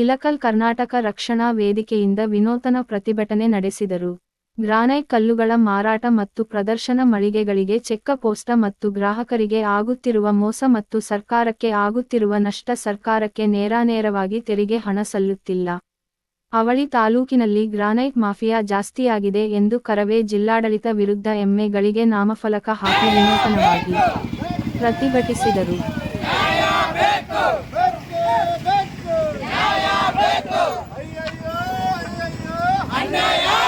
ಇಲಕಲ್ ಕರ್ನಾಟಕ ರಕ್ಷಣಾ ವೇದಿಕೆಯಿಂದ ವಿನೂತನ ಪ್ರತಿಭಟನೆ ನಡೆಸಿದರು. ಗ್ರಾನೈಟ್ ಕಲ್ಲುಗಳ ಮಾರಾಟ ಮತ್ತು ಪ್ರದರ್ಶನ ಮಳಿಗೆಗಳಿಗೆ ಚೆಕ್ಕ ಪೋಸ್ಟ ಮತ್ತು ಗ್ರಾಹಕರಿಗೆ ಆಗುತ್ತಿರುವ ಮೋಸ ಮತ್ತು ಸರ್ಕಾರಕ್ಕೆ ಆಗುತ್ತಿರುವ ನಷ್ಟ ಸರ್ಕಾರಕ್ಕೆ ನೇರಾನೇರವಾಗಿ ತೆರಿಗೆ ಹಣ ಸಲ್ಲುತ್ತಿಲ್ಲ. ಅವಳಿ ತಾಲೂಕಿನಲ್ಲಿ ಗ್ರಾನೈಟ್ ಮಾಫಿಯಾ ಜಾಸ್ತಿಯಾಗಿದೆ ಎಂದು ಕರವೇ ಜಿಲ್ಲಾಡಳಿತ ವಿರುದ್ಧ ಎಮ್ಮೆಗಳಿಗೆ ನಾಮಫಲಕ ಹಾಕಿ ವಿನೂತನವಾಗಿ ಪ್ರತಿಭಟಿಸಿದರು. ಕೃಷಿ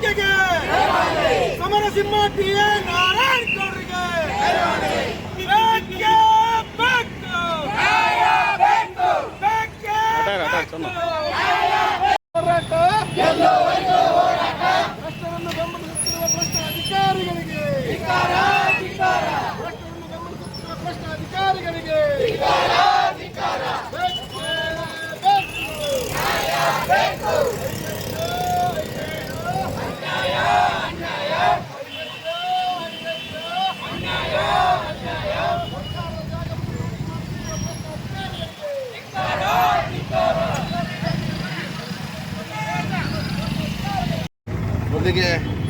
ವೇದಿಕೆಗೆ ಸಮರಸಿಂಹ ಟಿ ಎ ನಾರಾಯಣ್ ಗೌಡರಿಗೆ. ಹೋರಾಟ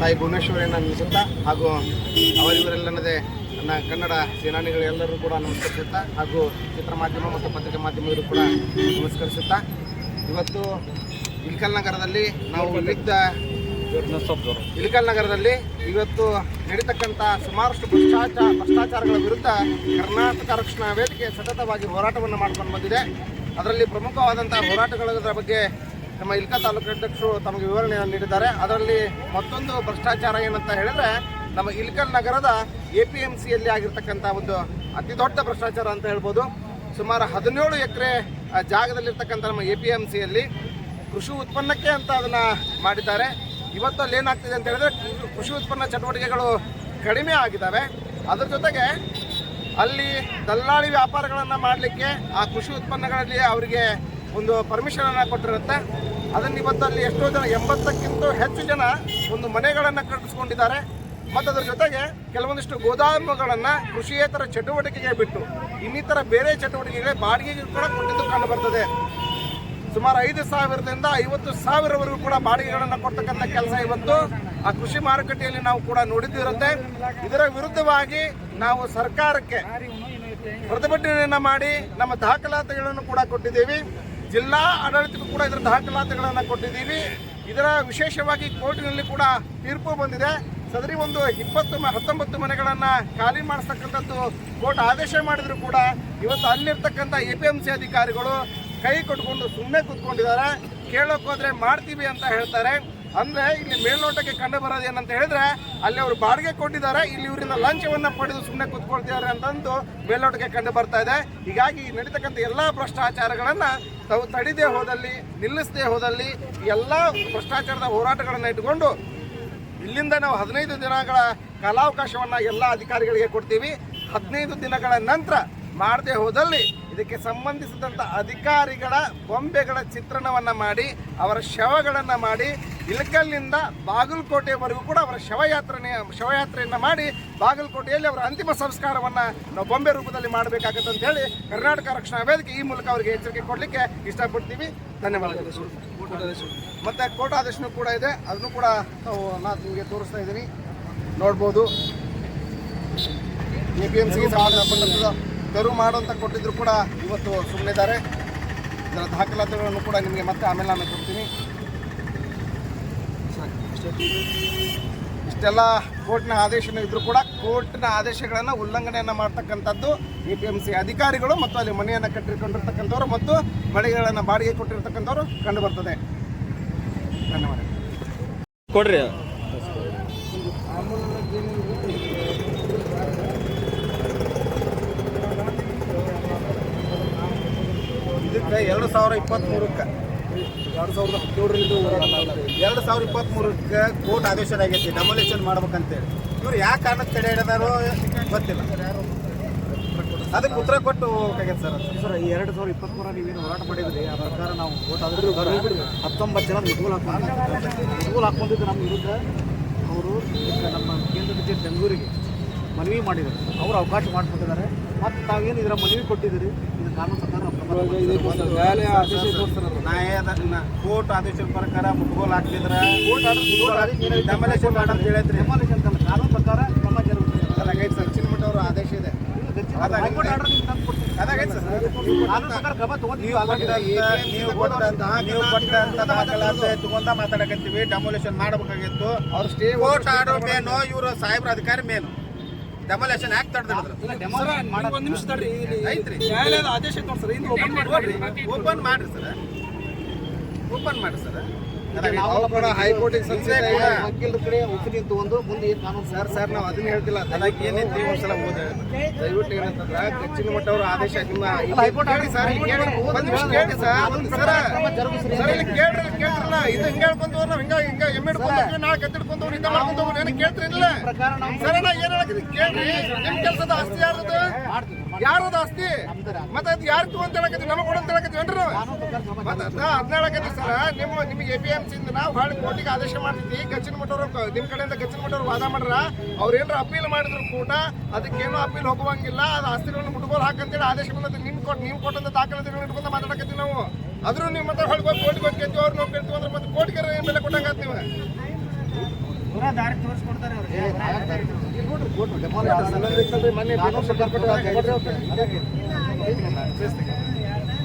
ತಾಯಿ ಭುವನೇಶ್ವರಿಯನ್ನು ನಿಲ್ಲಿಸುತ್ತಾ ಹಾಗೂ ಅವರಿವರೆಲ್ಲದೆ ನನ್ನ ಕನ್ನಡ ಸೇನಾನಿಗಳೆಲ್ಲರೂ ಕೂಡ ನಮಸ್ಕರಿಸುತ್ತಾ ಹಾಗೂ ಚಿತ್ರ ಮಾಧ್ಯಮ ಮತ್ತು ಪತ್ರಿಕಾ ಮಾಧ್ಯಮಗಳು ಕೂಡ ನಮಸ್ಕರಿಸುತ್ತಾ, ಇವತ್ತು ಇಳಕಲ್ ನಗರದಲ್ಲಿ ನಾವು ವಿವಿಧ ಇಳಕಲ್ ನಗರದಲ್ಲಿ ಇವತ್ತು ನಡೀತಕ್ಕಂಥ ಸುಮಾರಷ್ಟು ಭ್ರಷ್ಟಾಚಾರ ಭ್ರಷ್ಟಾಚಾರಗಳ ವಿರುದ್ಧ ಕರ್ನಾಟಕ ರಕ್ಷಣಾ ವೇದಿಕೆ ಸತತವಾಗಿ ಹೋರಾಟವನ್ನು ಮಾಡ್ಕೊಂಡು ಬಂದಿದೆ. ಅದರಲ್ಲಿ ಪ್ರಮುಖವಾದಂಥ ಹೋರಾಟಗಳ ಬಗ್ಗೆ ನಮ್ಮ ಇಲ್ಕಾ ತಾಲೂಕು ಅಧ್ಯಕ್ಷರು ತಮಗೆ ವಿವರಣೆಯನ್ನು ನೀಡಿದ್ದಾರೆ. ಅದರಲ್ಲಿ ಮತ್ತೊಂದು ಭ್ರಷ್ಟಾಚಾರ ಏನಂತ ಹೇಳಿದ್ರೆ, ನಮ್ಮ ಇಲ್ಕಲ್ ನಗರದ ಎ ಪಿ ಎಂ ಸಿಯಲ್ಲಿ ಆಗಿರ್ತಕ್ಕಂಥ ಒಂದು ಅತಿ ದೊಡ್ಡ ಭ್ರಷ್ಟಾಚಾರ ಅಂತ ಹೇಳ್ಬೋದು. ಸುಮಾರು ಹದಿನೇಳು ಎಕರೆ ಜಾಗದಲ್ಲಿರ್ತಕ್ಕಂಥ ನಮ್ಮ ಎ ಪಿ ಎಂ ಸಿಯಲ್ಲಿ ಕೃಷಿ ಉತ್ಪನ್ನಕ್ಕೆ ಅಂತ ಅದನ್ನ ಮಾಡಿದ್ದಾರೆ. ಇವತ್ತು ಅಲ್ಲಿ ಏನಾಗ್ತಿದೆ ಅಂತ ಹೇಳಿದ್ರೆ ಕೃಷಿ ಉತ್ಪನ್ನ ಚಟುವಟಿಕೆಗಳು ಕಡಿಮೆ ಆಗಿದ್ದಾವೆ. ಅದರ ಜೊತೆಗೆ ಅಲ್ಲಿ ದಲ್ಲಾಳಿ ವ್ಯಾಪಾರಗಳನ್ನು ಮಾಡಲಿಕ್ಕೆ, ಆ ಕೃಷಿ ಉತ್ಪನ್ನಗಳಲ್ಲಿ ಅವರಿಗೆ ಒಂದು ಪರ್ಮಿಷನನ್ನು ಕೊಟ್ಟಿರುತ್ತೆ. ಅದನ್ನ ಇವತ್ತು ಅಲ್ಲಿ ಎಷ್ಟೋ ಜನ, ಎಂಬತ್ತಕ್ಕಿಂತ ಹೆಚ್ಚು ಜನ ಒಂದು ಮನೆಗಳನ್ನು ಕಟ್ಟಿಸ್ಕೊಂಡಿದ್ದಾರೆ. ಮತ್ತು ಅದರ ಜೊತೆಗೆ ಕೆಲವೊಂದಿಷ್ಟು ಗೋದಾಮುಗಳನ್ನು ಕೃಷಿಯೇತರ ಚಟುವಟಿಕೆಗೆ ಬಿಟ್ಟು ಇನ್ನಿತರ ಬೇರೆ ಚಟುವಟಿಕೆಗಳ ಬಾಡಿಗೆಗೆ ಕೂಡ ಕೊಟ್ಟಿದ್ದು ಕಂಡು ಬರ್ತದೆ ಸುಮಾರು ಐದು ಸಾವಿರದಿಂದ ಐವತ್ತು ಸಾವಿರವರೆಗೂ ಕೂಡ ಬಾಡಿಗೆಗಳನ್ನು ಕೊಡ್ತಕ್ಕಂಥ ಕೆಲಸ ಇವತ್ತು ಆ ಕೃಷಿ ಮಾರುಕಟ್ಟೆಯಲ್ಲಿ ನಾವು ಕೂಡ ನೋಡಿದ್ದಿರುತ್ತೆ. ಇದರ ವಿರುದ್ಧವಾಗಿ ನಾವು ಸರ್ಕಾರಕ್ಕೆ ಪ್ರತಿಭಟನೆಯನ್ನು ಮಾಡಿ ನಮ್ಮ ದಾಖಲಾತಿಗಳನ್ನು ಕೂಡ ಕೊಟ್ಟಿದ್ದೀವಿ. ಜಿಲ್ಲಾ ಆಡಳಿತಕ್ಕೂ ಕೂಡ ಇದರ ದಾಖಲಾತಿಗಳನ್ನು ಕೊಟ್ಟಿದ್ದೀವಿ. ಇದರ ವಿಶೇಷವಾಗಿ ಕೋರ್ಟಿನಲ್ಲಿ ಕೂಡ ತೀರ್ಪು ಬಂದಿದೆ. ಸದರಿ ಒಂದು ಇಪ್ಪತ್ತು ಹತ್ತೊಂಬತ್ತು ಮನೆಗಳನ್ನು ಖಾಲಿ ಮಾಡಿಸ್ತಕ್ಕಂಥದ್ದು ಕೋರ್ಟ್ ಆದೇಶ ಮಾಡಿದರೂ ಕೂಡ ಇವತ್ತು ಅಲ್ಲಿರ್ತಕ್ಕಂಥ ಎ ಪಿ ಎಂ ಸಿ ಅಧಿಕಾರಿಗಳು ಕೈ ಕೊಟ್ಕೊಂಡು ಸುಮ್ಮನೆ ಕೂತ್ಕೊಂಡಿದ್ದಾರೆ. ಕೇಳೋಕ್ಕೋದ್ರೆ ಮಾಡ್ತೀವಿ ಅಂತ ಹೇಳ್ತಾರೆ. ಅಂದ್ರೆ ಇಲ್ಲಿ ಮೇಲ್ನೋಟಕ್ಕೆ ಕಂಡು ಏನಂತ ಹೇಳಿದ್ರೆ, ಅಲ್ಲಿ ಅವರು ಬಾಡಿಗೆ ಕೊಟ್ಟಿದ್ದಾರೆ, ಇಲ್ಲಿ ಇವರಿಂದ ಲಂಚವನ್ನ ಪಡೆದು ಸುಮ್ಮನೆ ಕೂತ್ಕೊಳ್ತಿದ್ದಾರೆ ಅಂತಂದು ಮೇಲ್ನೋಟಕ್ಕೆ ಕಂಡು ಬರ್ತಾ ಇದೆ. ಹೀಗಾಗಿ ನಡೀತಕ್ಕಂಥ ಎಲ್ಲಾ ಭ್ರಷ್ಟಾಚಾರಗಳನ್ನ ತಾವು ತಡಿದೇ ಹೋದಲ್ಲಿ, ನಿಲ್ಲಿಸದೆ ಹೋದಲ್ಲಿ ಎಲ್ಲಾ ಭ್ರಷ್ಟಾಚಾರದ ಹೋರಾಟಗಳನ್ನ ಇಟ್ಟುಕೊಂಡು ಇಲ್ಲಿಂದ ನಾವು ಹದಿನೈದು ದಿನಗಳ ಕಾಲಾವಕಾಶವನ್ನ ಎಲ್ಲ ಅಧಿಕಾರಿಗಳಿಗೆ ಕೊಡ್ತೀವಿ. ಹದಿನೈದು ದಿನಗಳ ನಂತರ ಮಾಡದೆ ಹೋದಲ್ಲಿ ಇದಕ್ಕೆ ಸಂಬಂಧಿಸಿದಂಥ ಅಧಿಕಾರಿಗಳ ಬೊಂಬೆಗಳ ಚಿತ್ರಣವನ್ನು ಮಾಡಿ, ಅವರ ಶವಗಳನ್ನು ಮಾಡಿ, ಇಳಕಲ್ಲಿಂದ ಬಾಗಲಕೋಟೆವರೆಗೂ ಕೂಡ ಅವರ ಶವಯಾತ್ರೆ ಶವಯಾತ್ರೆಯನ್ನು ಮಾಡಿ ಬಾಗಲಕೋಟೆಯಲ್ಲಿ ಅವರ ಅಂತಿಮ ಸಂಸ್ಕಾರವನ್ನು ನಾವು ಬೊಂಬೆ ರೂಪದಲ್ಲಿ ಮಾಡಬೇಕಾಗತ್ತೆ ಅಂತ ಹೇಳಿ ಕರ್ನಾಟಕ ರಕ್ಷಣಾ ವೇದಿಕೆ ಈ ಮೂಲಕ ಅವರಿಗೆ ಎಚ್ಚರಿಕೆ ಕೊಡಲಿಕ್ಕೆ ಇಷ್ಟಪಡ್ತೀವಿ. ಧನ್ಯವಾದಗಳು ಮತ್ತು ಆದೇಶನೂ ಕೂಡ ಇದೆ. ಅದನ್ನು ಕೂಡ ನಾವು ನಾನು ನಿಮಗೆ ತೋರಿಸ್ತಾ ಇದ್ದೀನಿ. ನೋಡ್ಬೋದು. ಎ ಪಿ ಎಂ ಸಿಗೆ ತೆರವು ಮಾಡುವಂತ ಕೊಟ್ಟಿದ್ರು ಕೂಡ ಇವತ್ತು ಸುಮ್ಮನಿದ್ದಾರೆ ಇದರ ದಾಖಲಾತಿಗಳನ್ನು ಕೂಡ ನಿಮಗೆ ಮತ್ತೆ ಆಮೇಲೆ ನಾನು ಕೊಡ್ತೀನಿ ಇಷ್ಟೆಲ್ಲ ಕೋರ್ಟ್ನ ಆದೇಶನೂ ಇದ್ರೂ ಕೂಡ ಕೋರ್ಟ್ನ ಆದೇಶಗಳನ್ನು ಉಲ್ಲಂಘನೆಯನ್ನು ಮಾಡ್ತಕ್ಕಂಥದ್ದು ಎ ಪಿ ಎಂ ಸಿ ಅಧಿಕಾರಿಗಳು ಮತ್ತು ಅಲ್ಲಿ ಮನೆಯನ್ನು ಕಟ್ಟಿಕೊಂಡಿರ್ತಕ್ಕಂಥವ್ರು ಮತ್ತು ಮಳಿಗೆಗಳನ್ನು ಬಾಡಿಗೆ ಕೊಟ್ಟಿರ್ತಕ್ಕಂಥವ್ರು ಕಂಡುಬರ್ತದೆ ಧನ್ಯವಾದ ಕೊಡ್ರಿ. ಎರಡು ಸಾವಿರ ಇಪ್ಪತ್ತ್ಮೂರಕ್ಕೆ ಎರಡು ಸಾವಿರದ ಹದಿನೇಳರಿಂದ ಎರಡು ಸಾವಿರ ಇಪ್ಪತ್ತ್ಮೂರಕ್ಕೆ ಕೋರ್ಟ್ ಆದೇಶ ಆಗೈತಿ ಡೆಮೊಲೇಷನ್ ಮಾಡ್ಬೇಕಂತೇಳಿ. ಇವ್ರು ಯಾವ ಕಾರಣಕ್ಕೆ ತಡೆ ಹಿಡಿದಾರೋ ಗೊತ್ತಿಲ್ಲ. ಅದಕ್ಕೆ ಉತ್ತರ ಕೊಟ್ಟು ಹೋಗ್ಬೇಕಾಗೈತೆ ಸರ್ ಸರ್, ಈ ಎರಡು ಸಾವಿರದ ಇಪ್ಪತ್ತ್ಮೂರ ನೀವೇನು ಹೋರಾಟ ಮಾಡಿದ್ರಿ? ಆ ಪ್ರಕಾರ ನಾವು ಓಟ್ ಆದ್ರೂ ಹತ್ತೊಂಬತ್ತು ಜನ ಮುಟ್ಗೋಲ್ ಹಾಕೊಂಡು ಮುಟ್ಗೋಲ್ ಹಾಕೊಂಡಿದ್ದು ನಮ್ಮ ವಿರುದ್ಧ ಅವರು ನಮ್ಮ ಕೇಂದ್ರ ಕಚೇರಿ ಬೆಂಗಳೂರಿಗೆ ಮನವಿ ಮಾಡಿದ್ದಾರೆ. ಅವರು ಅವಕಾಶ ಮಾಡ್ಕೊಂಡಿದ್ದಾರೆ. ಮತ್ತು ತಾವೇನು ಇದರ ಮನವಿ ಕೊಟ್ಟಿದ್ದೀರಿ? ಇದು ಕಾನೂನು ಪ್ರಕಾರ ನ್ಯಾಯಾಲಯ ಆದೇಶ ಆದೇಶದ ಪ್ರಕಾರ ಮುಟ್ಗೋಲ್ ಹಾಕ್ತಿದ್ರ ಹೇಳಿದ್ರಿ ಕಾನೂನು ಪ್ರಕಾರ ಚಿನ್ನಮಠ ಅವ್ರ ಆದೇಶ ಇದೆ ಅದಾಗೈತೆ ತಗೊಂಡು ನೀವು ನೀವು ನೀವು ಮಾತಾಡಕತ್ತೀವಿ ಡೆಮೊಲೇಷನ್ ಮಾಡಬೇಕಾಗಿತ್ತು ಅವ್ರು ಸ್ಟೇ ಕೋರ್ಟ್ ಆರ್ಡರ್ ಮೇನು ಇವರು ಸಾಹೇಬ್ರ ಅಧಿಕಾರಿ ಮೇನು ಡೆಮೊಲೇಷನ್ ಯಾಕೆ ಇಲ್ಲ ಡೆಮಾಲಿಷನ್ ಮಾಡೋದು ಒಂದು ನಿಮಿಷ ತಡ್ರಿ ಐತ್ರಿ ನ್ಯಾಯಾಲಯದ ಆದೇಶ ಐತೆ ಸರ್ ಇಂದು ಓಪನ್ ಮಾಡ್ರಿ. ಓಪನ್ ಮಾಡ್ರಿ. ಸರ್. ಓಪನ್ ಮಾಡ್ರಿ ಸರ್. ನಾವು ಕೂಡ ಹೈಕೋರ್ಟಿಗೆ ವಕೀಲರ ಕಡೆ ಒಪ್ಪಿಗೆ ತಗೊಂಡು ಮುಂದೆ ಏನು ಕಾನೂನು ಸರ್ ಸರ್ ನಾವು ಅದನ್ನ ಹೇಳ್ತಿಲ್ಲ. ಅದಕ್ಕೆ ಏನೈತಿ ಒಂದ್ಸಲ ಓದ ದಯವಿಟ್ಟು ಏನಂತಂದ್ರ ಕಚ್ಚಿನ ಮಟ್ಟ ಅವ್ರ ಆದೇಶ ನಿಮ್ಮ ಹೈಕೋರ್ಟ್ ಸರ್ ಒಂದು ಕೇಳಿ ಸರ್. ಸರ್ ಇಲ್ಲಿ ಕೇಳ್ರಿ ಕೇಳ್ರಲ್ಲ ಇದು ಹಿಂಗ ಹೇಳ್ಕೊಂತ ನಾವು ಹಿಂಗ ಹಿಂಗೆ ಎಮ್ಮೆ ಹಿಡ್ಕೊಂಡು ನಾಳೆ ಕತ್ತಿಡ್ಕೊಂಡು ಹೋಗ್ರಿ ಇಂದ ಮಾಡ್ಕೊಂಡು ಹೋಗ್ರಿ ಏನಕ್ಕೆ ಕೇಳ್ತಿರಿಲ್ಲ ಪ್ರಕಾರ ನಾವು ಸರ್ ನಾ ಏನ್ ಕೇಳ್ರಿ. ನಿಮ್ಮ ಕೆಲಸದ ಆಸ್ತಿ ಯಾರ್ದು? ಯಾರದ ಆಸ್ತಿ? ಮತ್ತೆ ಅದು ಯಾರು ತಗೊಂತ ಹೇಳಕತ್ತಿ ನಮಗೆ ಕೊಡಂತ ಹೇಳಕತ್ತಿ ಏನ್ರಿ? ಮತ್ತೆ ಅದ್ನ ಹೇಳಕತ್ತಿ ಸರ್. ನಿಮ್ಮ ನಿಮಗೆ ಎ ಪಿ ಎಂ ಸಿಂದ ನಾವು ಹೊಳ್ಳಿ ಕೋರ್ಟಿಗೆ ಆದೇಶ ಮಾಡ್ತಿದ್ವಿ ಗಚ್ಚಿನ ಮಠವ್ರು ನಿಮ್ಮ ಕಡೆಯಿಂದ ಗಚ್ಚಿನ ಮಠವ್ರು ವಾದ ಮಾಡ್ರ ಅವ್ರು ಏನಾರ ಅಪೀಲ್ ಮಾಡಿದ್ರು ಕೂಡ ಅದಕ್ಕೇನು ಅಪೀಲ್ ಹೋಗುವಂಗಿಲ್ಲ ಅದು ಆಸ್ತಿಗಳನ್ನು ಮುಟ್ಗೋಲ್ ಹಾಕಂತೇಳಿ ಆದೇಶ ಬಂದದ್ದು ನಿಮ್ ಕೊಟ್ಟು ನೀವು ಕೊಟ್ಟಂತ ದಾಖಲಾತಿಗಳನ್ನ ಇಟ್ಕೊಂತ ಮಾತಾಡಕತ್ತೀವಿ ನಾವು ಆದ್ರೂ ನೀವು ಮತ್ತೆ ಹೋಗಿ ಕೋರ್ಟಿಗೆ ಹೋಗಿ ಗೆದ್ದು ಅವ್ರು ನಾವು ಕೇಳ್ತೀವಿ ಅಂದ್ರೆ ಮತ್ತೆ ಕೋರ್ಟಿಗೆ ಏನ್ ಬೆಲೆ ಕೊಟ್ಟಂಗಾತ್ ನೀವು ದಾರಿ ತೋರಿಸ್ಕೊಡ್ತಾರೆ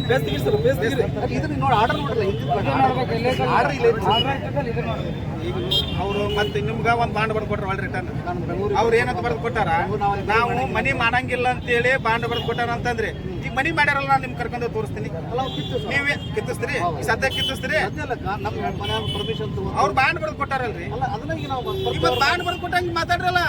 ಕೋರ್ಟ್ ಡೆಮಾಲಿಷನ್ ಬೇಸ್ ತೆಗೀರಿ ಸರ್ ಬೇಸ್ ತೆಗೀರಿ ಇದನ್ನ ನೋಡಿ ಆರ್ಡರ್ ನೋಡ್ರಲ್ಲ ಆರ್ಡರ್ ಇಲ್ಲ ಈಗ ಅವರು ಮತ್ತೆ ನಿಮ್ಗ ಒಂದು ಬಾಂಡ್ ಬರ್ದು ಕೊಟ್ರು ಒಳ್ಳೆ ರಿಟರ್ನ್ ಅವ್ರು ಏನಂತ ಬರ್ದು ಕೊಟ್ಟಾರ? ನಾವು ಮನಿ ಮಾಡಂಗಿಲ್ಲ ಅಂತೇಳಿ ಬಾಂಡ್ ಬರ್ದು ಕೊಟ್ಟಾರ ಅಂತಂದ್ರೆ ಈಗ ಮನಿ ಮಾಡ್ಯಾರಲ್ಲ ನಾನು ನಿಮ್ ಕರ್ಕೊಂಡು ತೋರಿಸ್ತೀನಿ. ನೀವೇ ಕಿತ್ತಿಸ್ತೀರಿ? ಸದ್ಯ ಕಿತ್ತಿಸ್ತೀರಿ ಅವ್ರು ಬ್ಯಾಂಡ್ ಬರ್ದು ಕೊಟ್ಟಾರಲ್ರಿ. ಅಲ್ಲ ಅದನ್ನ ಈಗ ನಾವು ಬಂದ್- ಇವತ್ತು ಬಾಂಡ್ ಬರ್ದು ಕೊಟ್ಟಂಗೆ ಮಾತಾಡ್ರಲ್ಲ?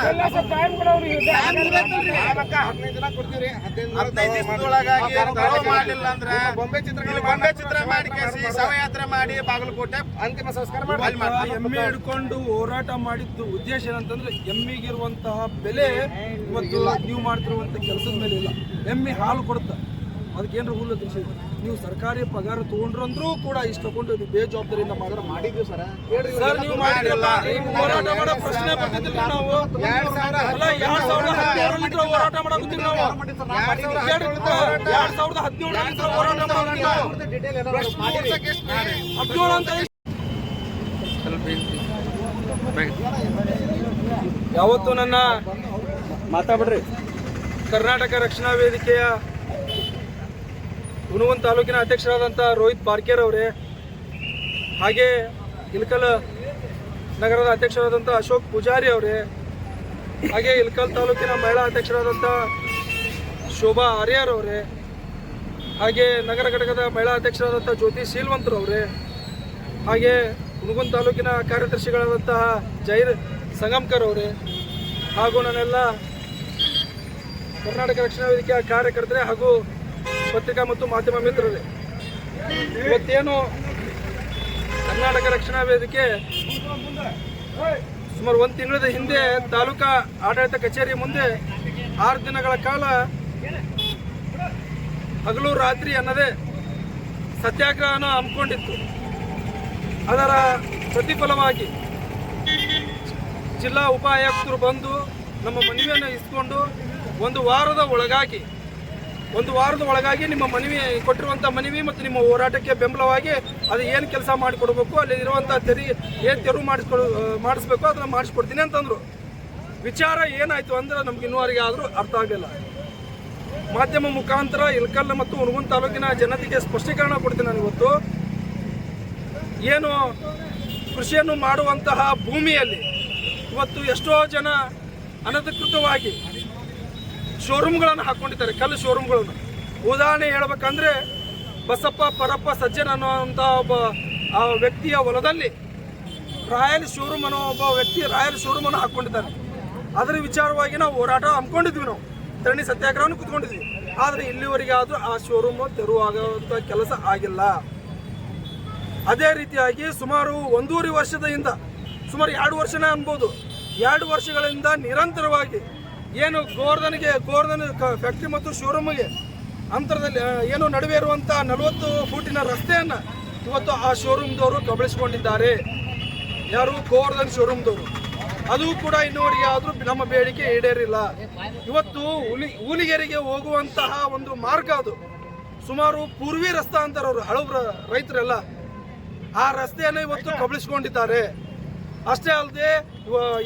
ಮಾಡ್ಲಿಲ್ಲ ಅಂದ್ರೆ ಬೊಂಬೆ ಚಿತ್ರ ಬೊಂಬೆ ಚಿತ್ರ ಮಾಡಿ ಕೇಸಿ ಶವಯಾತ್ರೆ ಮಾಡಿ ಬಾಗಲಕೋಟೆ ಅಂತಿಮ ಸಂಸ್ಕಾರ ಮಾಡಿ ಎಮ್ಮೆ ಹಿಡ್ಕೊಂಡು ಹೋರಾಟ ಮಾಡಿದ್ದು ಉದ್ದೇಶ ಏನಂತಂದ್ರೆ ಎಮ್ಮಿಗಿರುವಂತಹ ಬೆಲೆ ಇವತ್ತು ನೀವು ಮಾಡ್ತಿರುವಂತ ಕೆಲಸದ ಮೇಲೆ ಇಲ್ಲ. ಎಮ್ಮಿ ಹಾಲು ಕೊಡುತ್ತೆ. ಅದಕ್ಕೆ ಏನಾರ ಹುಲ್ಲು ತಿಳಿಸಿದ್ರು ನೀವು ಸರ್ಕಾರಿ ಪಗಾರ ತಗೊಂಡ್ರಂದ್ರೂ ಕೂಡ ಇಷ್ಟು ತಗೊಂಡು ನೀವು ಬೇಜವಾಬ್ದಾರಿಯಿಂದ ಮಾಡಿದ್ರೆ ಮಾಡಿ ಮಾಡಿದ್ವಿ ಸರ್. ಸರ್ ನೀವು ಮಾಡಿರಲ್ಲ ಹೋರಾಟ ಮಾಡೋ ಪ್ರಶ್ನೆ ಬರ್ತಿದ್ದಿಲ್ಲ ನಾವು. ಎರಡ್ ಸಾವಿರ ಹದಿನೇಳು ಲೀಟರ್ ಸಾವಿರದ ಹೋರಾಟ ಮಾಡಕತ್ತೀವಿ ನಾವು. ಎರಡ್ ಸಾವಿರದ ಹೋರಾಟ. ಡಿಟೇಲ್ ಏನಾದ್ರು ಮಾಡಿರಿ ಹದಿನೇಳು ಅಂತ ಯಾವತ್ತು ನನ್ನ ಮಾತಾಡ್ಬಿಡ್ರಿ. ಕರ್ನಾಟಕ ರಕ್ಷಣಾ ವೇದಿಕೆಯ ಹುಣಗುಂದ ತಾಲೂಕಿನ ಅಧ್ಯಕ್ಷರಾದಂಥ ರೋಹಿತ್ ಪಾರ್ಕೇರ್ ಅವರೇ, ಹಾಗೆ ಇಲ್ಕಲ್ ನಗರದ ಅಧ್ಯಕ್ಷರಾದಂಥ ಅಶೋಕ್ ಪೂಜಾರಿ ಅವರೇ, ಹಾಗೆ ಇಲ್ಕಲ್ ತಾಲೂಕಿನ ಮಹಿಳಾ ಅಧ್ಯಕ್ಷರಾದಂಥ ಶೋಭಾ ಆರ್ಯರ್ ಅವರೇ, ಹಾಗೆ ನಗರ ಘಟಕದ ಮಹಿಳಾ ಅಧ್ಯಕ್ಷರಾದಂಥ ಜ್ಯೋತಿ ಶೀಲ್ವಂತರು ಅವರೇ, ಹಾಗೆ ಹುಣಗುಂದ ತಾಲೂಕಿನ ಕಾರ್ಯದರ್ಶಿಗಳಾದಂತಹ ಜೈರ್ ಸಂಗಮ್ಕರ್ ಅವರೇ, ಹಾಗೂ ನನ್ನೆಲ್ಲ ಕರ್ನಾಟಕ ರಕ್ಷಣಾ ವೇದಿಕೆಯ ಕಾರ್ಯಕರ್ತರೆ ಹಾಗೂ ಪತ್ರಿಕಾ ಮತ್ತು ಮಾಧ್ಯಮ ಮಿತ್ರರೇ, ಇವತ್ತೇನು ಕರ್ನಾಟಕ ರಕ್ಷಣಾ ವೇದಿಕೆ ಸುಮಾರು ಒಂದು ತಿಂಗಳ ಹಿಂದೆ ತಾಲೂಕಾ ಆಡಳಿತ ಕಚೇರಿ ಮುಂದೆ ಆರು ದಿನಗಳ ಕಾಲ ಹಗಲು ರಾತ್ರಿ ಅನ್ನದೇ ಸತ್ಯಾಗ್ರಹನ ಹಮ್ಮಿಕೊಂಡಿತ್ತು. ಅದರ ಪ್ರತಿಫಲವಾಗಿ ಜಿಲ್ಲಾ ಉಪ ಆಯುಕ್ತರು ಬಂದು ನಮ್ಮ ಮನವಿಯನ್ನು ಇಸ್ಕೊಂಡು ಒಂದು ವಾರದ ಒಳಗಾಗಿ ಒಂದು ವಾರದ ಒಳಗಾಗಿ ನಿಮ್ಮ ಮನವಿ ಕೊಟ್ಟಿರುವಂಥ ಮನವಿ ಮತ್ತು ನಿಮ್ಮ ಹೋರಾಟಕ್ಕೆ ಬೆಂಬಲವಾಗಿ ಅದು ಏನು ಕೆಲಸ ಮಾಡಿಕೊಡ್ಬೇಕು, ಅಲ್ಲಿ ಇರುವಂಥ ತೆರಿ ಏನು ತೆರವು ಮಾಡಿಸ್ಕೊಡು ಮಾಡಿಸ್ಬೇಕು ಅದನ್ನು ಮಾಡಿಸ್ಕೊಡ್ತೀನಿ ಅಂತಂದರು. ವಿಚಾರ ಏನಾಯಿತು ಅಂದ್ರೆ ನಮ್ಗೆ ಇನ್ನೂವರೆಗೆ ಆದರೂ ಅರ್ಥ ಆಗಲಿಲ್ಲ ಮಾಧ್ಯಮ ಮುಖಾಂತರ ಇಲ್ಕಲ್ ಮತ್ತು ಹುಣಗುಂದ ತಾಲೂಕಿನ ಜನತೆಗೆ ಸ್ಪಷ್ಟೀಕರಣ ಕೊಡ್ತೀನಿ ನಾನು ಇವತ್ತು. ಏನು ಕೃಷಿಯನ್ನು ಮಾಡುವಂತಹ ಭೂಮಿಯಲ್ಲಿ ಇವತ್ತು ಎಷ್ಟೋ ಜನ ಅನಧಿಕೃತವಾಗಿ ಶೋರೂಮ್ಗಳನ್ನು ಹಾಕ್ಕೊಂಡಿದ್ದಾರೆ ಕಲ್ಲು ಶೋರೂಮ್ಗಳನ್ನು ಉದಾಹರಣೆ ಹೇಳಬೇಕಂದ್ರೆ, ಬಸಪ್ಪ, ಪರಪ್ಪ, ಸಜ್ಜನ್ ಅನ್ನುವಂಥ ಒಬ್ಬ, ಆ ವ್ಯಕ್ತಿಯ ಹೊಲದಲ್ಲಿ ರಾಯಲ್ ಶೋರೂಮ್ ಅನ್ನೋ ಒಬ್ಬ ವ್ಯಕ್ತಿ ರಾಯಲ್ ಶೋರೂಮ್ ಅನ್ನು ಹಾಕ್ಕೊಂಡಿದ್ದಾನೆ ಅದರ ವಿಚಾರವಾಗಿ ನಾವು ಹೋರಾಟ ಹಮ್ಮಿಕೊಂಡಿದ್ವಿ ನಾವು. ಧರಣಿ ಸತ್ಯಾಗ್ರಹವನ್ನು ಕುತ್ಕೊಂಡಿದ್ವಿ. ಆದರೆ ಇಲ್ಲಿವರೆಗೆ ಆದರೂ ಆ ಶೋರೂಮ್ ತೆರವಾಗುವಂಥ ಕೆಲಸ ಆಗಿಲ್ಲ. ಅದೇ ರೀತಿಯಾಗಿ ಸುಮಾರು ಒಂದೂವರೆ ವರ್ಷದ ಹಿಂದ, ಸುಮಾರು ಎರಡು ವರ್ಷನೇ ಅನ್ಬೋದು, ಎರಡು ವರ್ಷಗಳಿಂದ ನಿರಂತರವಾಗಿ ಏನು ಗೋರ್ಧನ್ಗೆ ಗೋರ್ಧನ್ ಫ್ಯಾಕ್ಟ್ರಿ ಮತ್ತು ಶೋರೂಮ್ಗೆ ಅಂತರದಲ್ಲಿ ಏನು ನಡುವೆ ಇರುವಂಥ ನಲವತ್ತು ಫೂಟಿನ ರಸ್ತೆಯನ್ನು ಇವತ್ತು ಆ ಶೋರೂಮ್ದವರು ಕಬಳಿಸಿಕೊಂಡಿದ್ದಾರೆ. ಯಾರು? ಗೋವರ್ಧನ್ ಶೋರೂಮ್ದವರು. ಅದು ಕೂಡ ಇನ್ನೂವರೆಗೆ ಆದರೂ ನಮ್ಮ ಬೇಡಿಕೆ ಈಡೇರಿಲ್ಲ. ಇವತ್ತು ಹುಲಿ, ಹೂಲಿಗೆರೆಗೆ ಹೋಗುವಂತಹ ಒಂದು ಮಾರ್ಗ ಅದು. ಸುಮಾರು ಪೂರ್ವಿ ರಸ್ತೆ ಅಂತಾರೆ ಅವರು ಹಳಬ್ರ ರೈತರೆಲ್ಲ. ಆ ರಸ್ತೆಯನ್ನು ಇವತ್ತು ಕಬಳಿಸಿಕೊಂಡಿದ್ದಾರೆ. ಅಷ್ಟೇ ಅಲ್ಲದೆ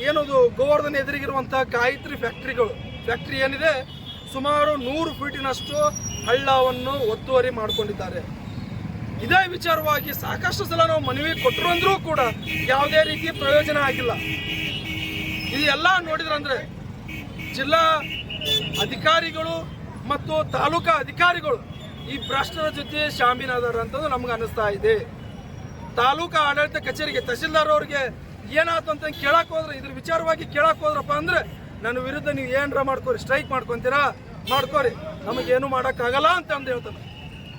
ಏನದು, ಗೋವರ್ಧನ್ ಎದುರಿಗಿರುವಂಥ ಗಾಯತ್ರಿ ಫ್ಯಾಕ್ಟ್ರಿಗಳು. ಫ್ಯಾಕ್ಟ್ರಿ ಏನಿದೆ, ಸುಮಾರು ನೂರು ಫೀಟಿನಷ್ಟು ಹಳ್ಳವನ್ನು ಒತ್ತುವರಿ ಮಾಡಿಕೊಂಡಿದ್ದಾರೆ. ಇದೇ ವಿಚಾರವಾಗಿ ಸಾಕಷ್ಟು ಸಲ ನಾವು ಮನವಿ ಕೊಟ್ಟರು ಅಂದ್ರೂ ಕೂಡ ಯಾವುದೇ ರೀತಿ ಪ್ರಯೋಜನ ಆಗಿಲ್ಲ. ಇದು ಎಲ್ಲ ನೋಡಿದ್ರಂದ್ರೆ ಜಿಲ್ಲಾ ಅಧಿಕಾರಿಗಳು ಮತ್ತು ತಾಲೂಕಾ ಅಧಿಕಾರಿಗಳು ಈ ಭ್ರಷ್ಟರ ಜೊತೆ ಶಾಮೀನಾದಾರ ಅಂತಂದು ನಮ್ಗೆ ಅನ್ನಿಸ್ತಾ ಇದೆ. ತಾಲೂಕಾ ಆಡಳಿತ ಕಚೇರಿಗೆ ತಹಶೀಲ್ದಾರ್ ಅವ್ರಿಗೆ ಏನಾಯ್ತು ಅಂತ ಕೇಳಕ್ ಹೋದ್ರೆ, ಇದ್ರ ವಿಚಾರವಾಗಿ ಕೇಳಕ್ ಹೋದ್ರಪ್ಪ ಅಂದ್ರೆ, ನನ್ನ ವಿರುದ್ಧ ನೀವು ಏನರ ಮಾಡ್ಕೋರಿ ಸ್ಟ್ರೈಕ್ ಮಾಡ್ಕೊಂತೀರಾ? ಮಾಡ್ಕೋರಿ. ನಮಗೇನು ಮಾಡೋಕ್ಕಾಗಲ್ಲ ಅಂತ ಅಂದು ಹೇಳ್ತಾನೆ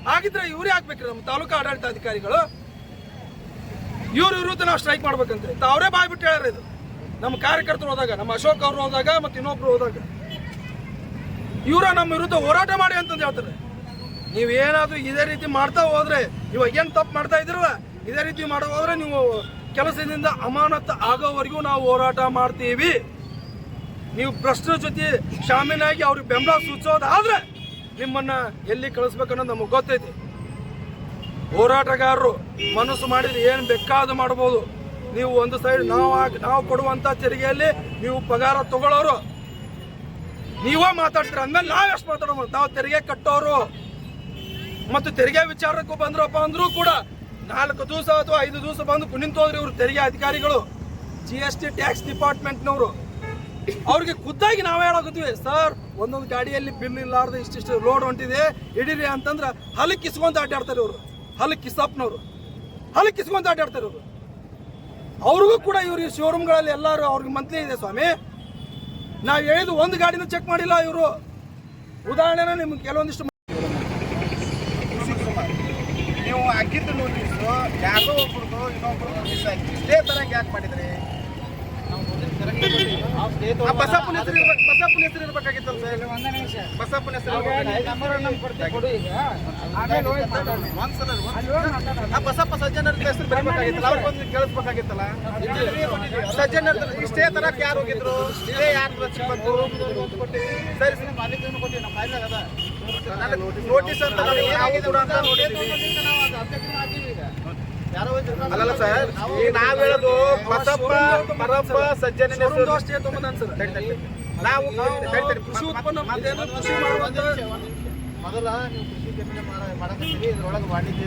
ಹಾಗಿದ್ರೆ ಇವ್ರೇ ಹಾಕ್ಬೇಕ್ರಿ ನಮ್ಮ ತಾಲೂಕು ಆಡಳಿತ ಅಧಿಕಾರಿಗಳು ಇವ್ರ ವಿರುದ್ಧ ನಾವು ಸ್ಟ್ರೈಕ್ ಮಾಡ್ಬೇಕಂತೆ ಅವರೇ ಬಾಯ್ಬಿಟ್ಟು ಹೇಳ್ಯಾರ ಇದು. ನಮ್ಮ ಕಾರ್ಯಕರ್ತರು ಹೋದಾಗ, ನಮ್ಮ ಅಶೋಕ್ ಅವರು ಹೋದಾಗ ಮತ್ತು ಇನ್ನೊಬ್ರು ಹೋದಾಗ. ಇವರ ನಮ್ಮ ವಿರುದ್ಧ ಹೋರಾಟ ಮಾಡಿ ಅಂತಂದು ಹೇಳ್ತಾರೆ. ನೀವೇನಾದ್ರೂ ಇದೇ ರೀತಿ ಮಾಡ್ತಾ ಹೋದ್ರೆ, ಇವಾಗ ಏನು ತಪ್ಪು ಮಾಡ್ತಾ ಇದ್ರಲ್ಲ ಇದೇ ರೀತಿ ಮಾಡೋ ಹೋದ್ರೆ ನೀವು ಕೆಲಸದಿಂದ ಅಮಾನತ್ ಆಗೋವರೆಗೂ ನಾವು ಹೋರಾಟ ಮಾಡ್ತೀವಿ. ನೀವು ಪ್ರಶ್ನೆ ಜೊತೆ ಶಾಮೀನಾಗಿ ಅವ್ರಿಗೆ ಬೆಂಬಲ ಸೂಚಿಸೋದಾದ್ರೆ ನಿಮ್ಮನ್ನ ಎಲ್ಲಿ ಕಳಿಸ್ಬೇಕನ್ನೋದು ನಮಗೆ ಗೊತ್ತೈತಿ. ಹೋರಾಟಗಾರರು ಮನಸ್ಸು ಮಾಡಿದ್ರೆ ಏನು ಬೇಕಾದ ಮಾಡ್ಬೋದು. ನೀವು ಒಂದು ಸೈಡ್ ನಾವು ನಾವು ಕೊಡುವಂತ ತೆರಿಗೆಯಲ್ಲಿ ನೀವು ಪಗಾರ ತಗೊಳ್ಳೋರು. ನೀವೇ ಮಾತಾಡ್ತೀರ ಅಂದ್ಮೇಲೆ ನಾವು ಎಷ್ಟು ಮಾತಾಡೋದು? ನಾವು ತೆರಿಗೆ ಕಟ್ಟೋರು. ಮತ್ತು ತೆರಿಗೆ ವಿಚಾರಕ್ಕೂ ಬಂದ್ರಪ್ಪ ಅಂದ್ರೂ ಕೂಡ ನಾಲ್ಕು ದಿವಸ ಅಥವಾ ಐದು ದಿವಸ ಬಂದು ಕುನಿಂತೋದ್ರೆ ಇವರು ತೆರಿಗೆ ಅಧಿಕಾರಿಗಳು ಜಿ ಎಸ್ ಟಿ ಟ್ಯಾಕ್ಸ್ ಡಿಪಾರ್ಟ್ಮೆಂಟ್ನವರು ಅವ್ರಿಗೆ ಖುದ್ದಾಗಿ ನಾವು ಹೇಳಾಕತ್ತೀವಿ, ಸರ್, ಒಂದೊಂದು ಗಾಡಿಯಲ್ಲಿ ಬಿಲ್ ಇಲ್ಲಾರ್ದು ಇಷ್ಟಿಷ್ಟು ಲೋಡ್ ಹೊಂಟಿದೆ, ಹಿಡೀರಿ ಅಂತಂದ್ರೆ ಹಲಕ್ಕೆ ಕಿಸ್ಕೊಂತ ಅಡ್ಡಾಡ್ತಾರೆ ಇವರು. ಹಲಕ್ಕೆ ಕಿಸಪ್ನವರು ಹಲಕ್ಕೆ ಕಿಸ್ಕೊಂತ ಅಡ್ಡಾಡ್ತಾರೆ ಇವರು. ಅವ್ರಿಗೂ ಕೂಡ ಇವ್ರಿಗೆ ಶೋರೂಮ್ಗಳಲ್ಲಿ ಎಲ್ಲರೂ ಅವ್ರಿಗೆ ಮಂತ್ಲಿ ಇದೆ ಸ್ವಾಮಿ. ನಾವು ಹೇಳಿದ ಒಂದು ಗಾಡಿನ ಚೆಕ್ ಮಾಡಿಲ್ಲ ಇವರು. ಉದಾಹರಣೆನ ನಿಮ್ಗೆ ಕೆಲವೊಂದಿಷ್ಟು ನೀವು ಹಾಕಿದ್ದು ನೋಟಿಸು ಯಾರೋ ಒಬ್ರದ್ದು ಇನ್ನೊಬ್ರು ಮಿಸ್ ಆಗಿದೆ ಇದೇ ತರ ಯಾಕೆ ಮಾಡಿದ್ರಿ ಬಸಪ್ಪನ ಹೆಸರು ಇರ್ಬೇಕು ಬಸಪ್ಪನ ಹೆಸರು ಇರ್ಬೇಕಾಗಿತ್ತಲ್ಲ ಸರ್? ಬಸಪ್ಪನ ಹೆಸರು ಒಂದ್ಸಲ ಆ ಬಸಪ್ಪ ಸಜ್ಜನರ ಹೆಸರು ಬರಬೇಕಾಗಿತ್ತಲ್ಲ? ಅವ್ರಿಗೊಂದು ಕೇಳಿಸ್ಬೇಕಾಗಿತ್ತಲ್ಲ? ಸಜ್ಜನರ ಇಷ್ಟೇ ತರ ಯಾರು ಹೋಗಿದ್ರು? ಇದೇ ಯಾರು ಬಂತು ಸರಿ ಸರಿ ನೋಟಿಸ್ ನಮ್ಮ ನಮಗೆ ನಾವು ಕೂಡ ಅಂತ ಅಲ್ಲಲ್ಲ ಸರ್ ಈ ನಾವ್ ಹೇಳೋದು ಬಸಪ್ಪ ಪರಪ್ಪ ಸಜ್ಜನ. ನಾವು ಕೃಷಿ ಉತ್ಪನ್ನ ಕೃಷಿ ಮಾಡುವಂತ ಮೊದಲ ನೀವು ಕೃಷಿ ಜಮೀನು ಮಾಡ- ಮಾಡಕತ್ತೀರಿ ಇದ್ರೊಳಗೆ ವಾಣಿಜ್ಯ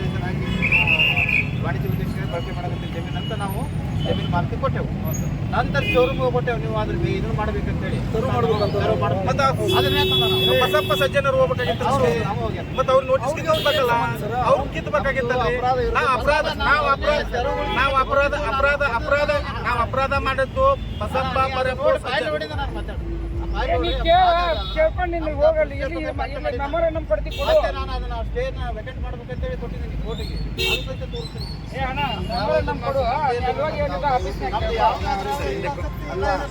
ವಾಣಿಜ್ಯ ಉದ್ದೇಶಕ್ಕೆ ಬಳಕೆ ಮಾಡಕತ್ತೀವಿ ಜಮೀನು ಅಂತ ನಾವು ಜಮೀನು ಮಾರ್ತಿ ಕೊಟ್ಟೆವು. ನಂತರ ಶೋರೂಮ್ ಕೊಟ್ಟೆವು ನೀವು ಅದ್ರ ಇದನ್ನ ಮಾಡ್ಬೇಕಂತೇಳಿ? ಬಸಪ್ಪ ಸಜ್ಜನರು ಹೋಗ್ಬೇಕಾಗಿತ್ತು ಮತ್ತೆ ಅವ್ರು ನೋಟಿಸ್ ಕಿತ್ತಬೇಕಲ್ಲ ಅವ್ರು ನಾ ಅಪರಾಧ ನಾವು ಅಪರಾಧ ನಾವು ಅಪರಾಧ ಅಪರಾಧ ಅಪರಾಧ ನಾವು ಅಪರಾಧ ಮಾಡಿದ್ದು ಬಸಪ್ಪ. ಕೇಳ್ಕೊಂಡು ನಿನ್ಗೆ ಹೋಗಲ್ಲ ಇಲ್ಲಿ ನಂಬರ್ ನಮ್ಮ ಕೊಡ್ತಿ ಕೊಡು. ನಾನು ಅದನ್ನ ಸ್ಟೇನ ವೆಕೆಟ್ ಮಾಡ್ಬೇಕಂತೇಳಿ ಕೊಟ್ಟಿದ್ದೀನಿ ಕೋರ್ಟಿಗೆ ತೋರಿಸ್ತೀನಿ. ಏ ಅಣ್ಣ ನಂಬರ್ ನಮ್ ಕೊಡು ಅಲ್ಲಿ ಹೋಗಿ ಹೇಳಿದ ಆಫೀಸ್ನಾಗ ನಮ್ದು ಯಾವ-